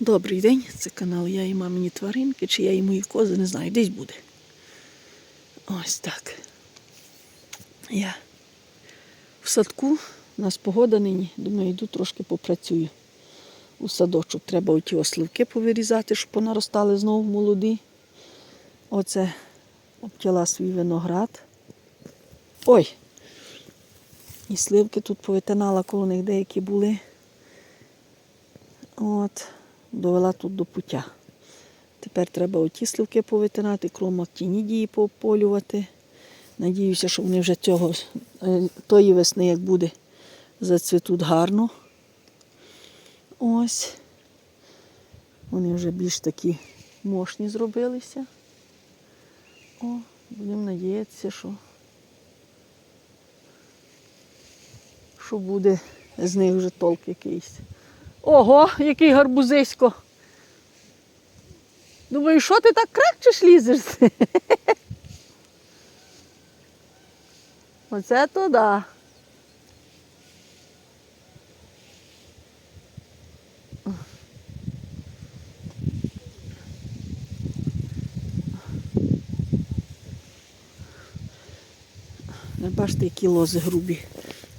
Добрий день, це канал Я і мамині тваринки, чи я і мої кози, не знаю, десь буде. Ось так. Я в садку, у нас погода нині, думаю, йду трошки попрацюю. У садочок треба оті осливки повирізати, щоб понаростали знову молоді. Оце обтяла свій виноград. Ой! І сливки тут повитинала, коло них деякі були. От, довела тут до пуття. Тепер треба оті сливки повитинати, кром актінідії пополювати. Надіюся, що вони вже цього, е, тої весни, як буде, зацвітуть гарно. Ось. Вони вже більш такі мощні зробилися. О, будемо надіятися, що, що буде з них вже толк якийсь. Ого, який гарбузисько. Думаю, що ти так крекчеш лізеш? Оце то да. Бачите, які лози грубі.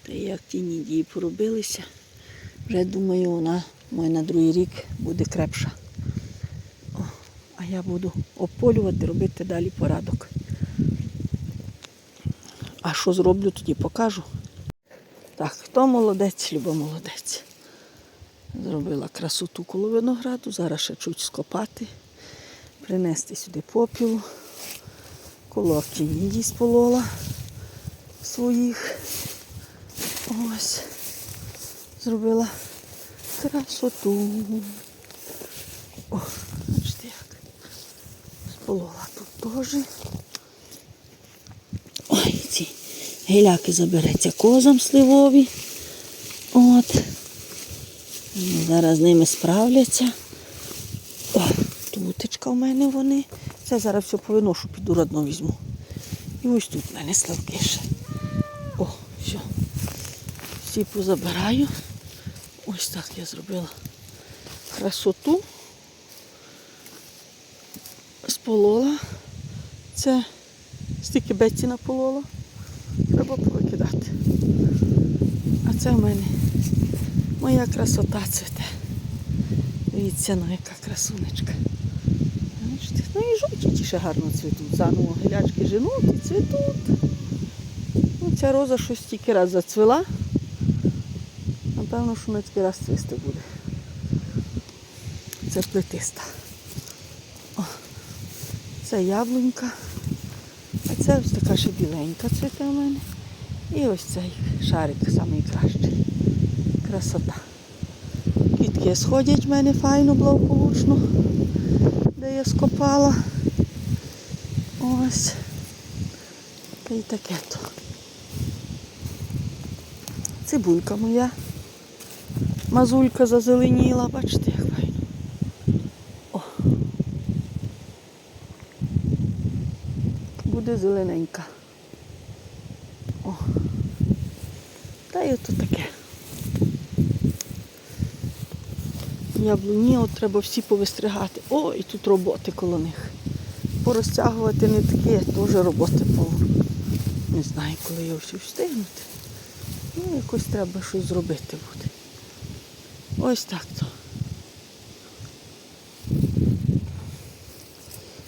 Та як ті нідії поробилися. Вже думаю, вона моя на другий рік буде крепша. О, а я буду ополювати, робити далі порадок. А що зроблю, тоді покажу. Так, хто молодець, Люба молодець. Зробила красоту коло винограду, зараз ще чуть скопати, принести сюди попілу. Коло актінідій сполола своїх. Ось. Зробила красоту. О, бачите як. Сполола тут теж. Ой, ці геляки забереться козам сливові. От. Зараз з ними справляться. О, тутечка в мене вони. Це зараз все повиношу, піду родно візьму. І ось тут в мене сливки ще. О, все. Всі позабираю. Ось так я зробила красоту. Сполола. Це стільки бетці наполола. Треба повикидати. А це в мене моя красота цвіте. Дивіться, ну яка красунечка. Ну і жовті ті ще гарно цвітуть. Заново гілячки женуть і цвітуть. Ну, ця роза щось тільки раз зацвіла. Напевно, такий раз цвісти буде. Це плетиста. О, це яблунька. А це ось така ще біленька цвіте у мене. І ось цей шарик найкращий. Красота. Квітки сходять в мене файно, благополучно, де я скопала. Ось. Та й таке то. Цибулька моя. Мазулька зазеленіла, бачите, як файно. Буде зелененька. О. Та й ото таке. Яблуні от треба всі повистригати. О, і тут роботи коло них. Порозтягувати не такі, теж роботи повно. Не знаю, коли його все встигнути. Ну, якось треба щось зробити буде. Ось так то.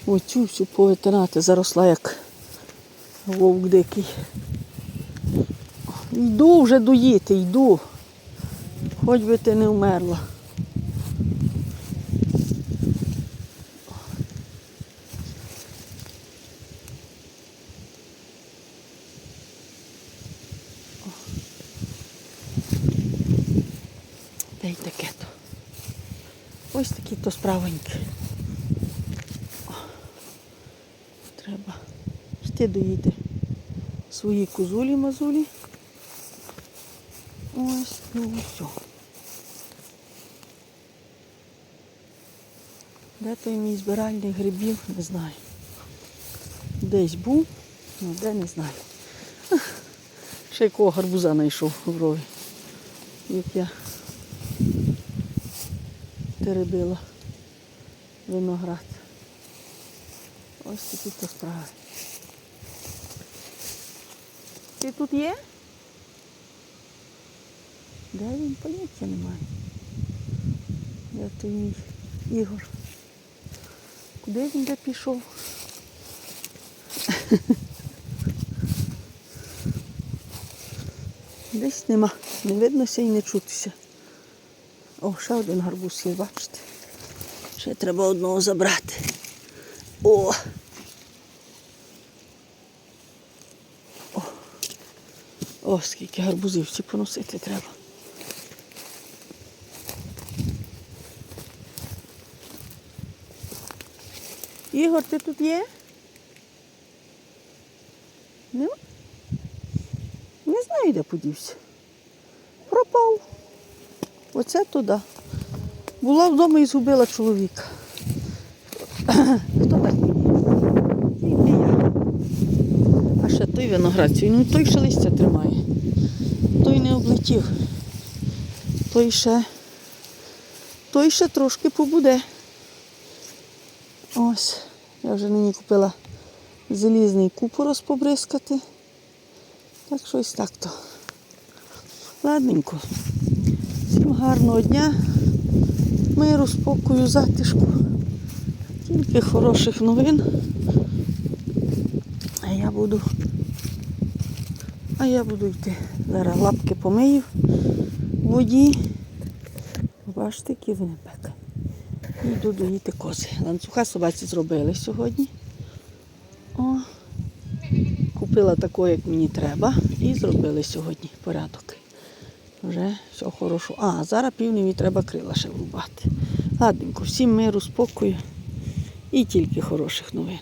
Оцю всю повитинати заросла як вовк дикий. Йду вже доїти, йду. Хоч би ти не вмерла. Й таке то. Ось такі то справоньки. О, Треба йти доїти свої козулі-мазулі. Ось, ну все. Де той мій збиральник грибів, не знаю. Десь був, ну де не знаю. Ще якого гарбуза знайшов в рові. Як я потеребила виноград. Ось такі то справи. Ти тут є? Де він поняття немає? Де той мій Ігор? Куди він де пішов? Десь нема. Не виднося і не чутися. О, ще один гарбуз є, бачите. Ще треба одного забрати. О! О, О скільки гарбузів ці поносити треба. Ігор, ти тут є? Нема? Не знаю, де подівся. Оце туди. Була вдома і згубила чоловіка. Хто так мені? Я. А ще той виноград, цей, ну той ще листя тримає. Той не облетів. Той ще, той ще трошки побуде. Ось. Я вже нині купила залізний купорос побризкати. Так що ось так то. Ладненько. Всім гарного дня, миру, спокою, затишку. Тільки хороших новин. А я буду. А я буду йти. Зараз лапки помию в воді. Бачите, які вони пек. І йду доїти кози. Ланцюга собаці зробили сьогодні. О, купила таку, як мені треба, і зробили сьогодні порядок. Вже все хорошо. А, зараз півневі треба крила ще врубати. Ладненько, всім миру, спокою і тільки хороших новин.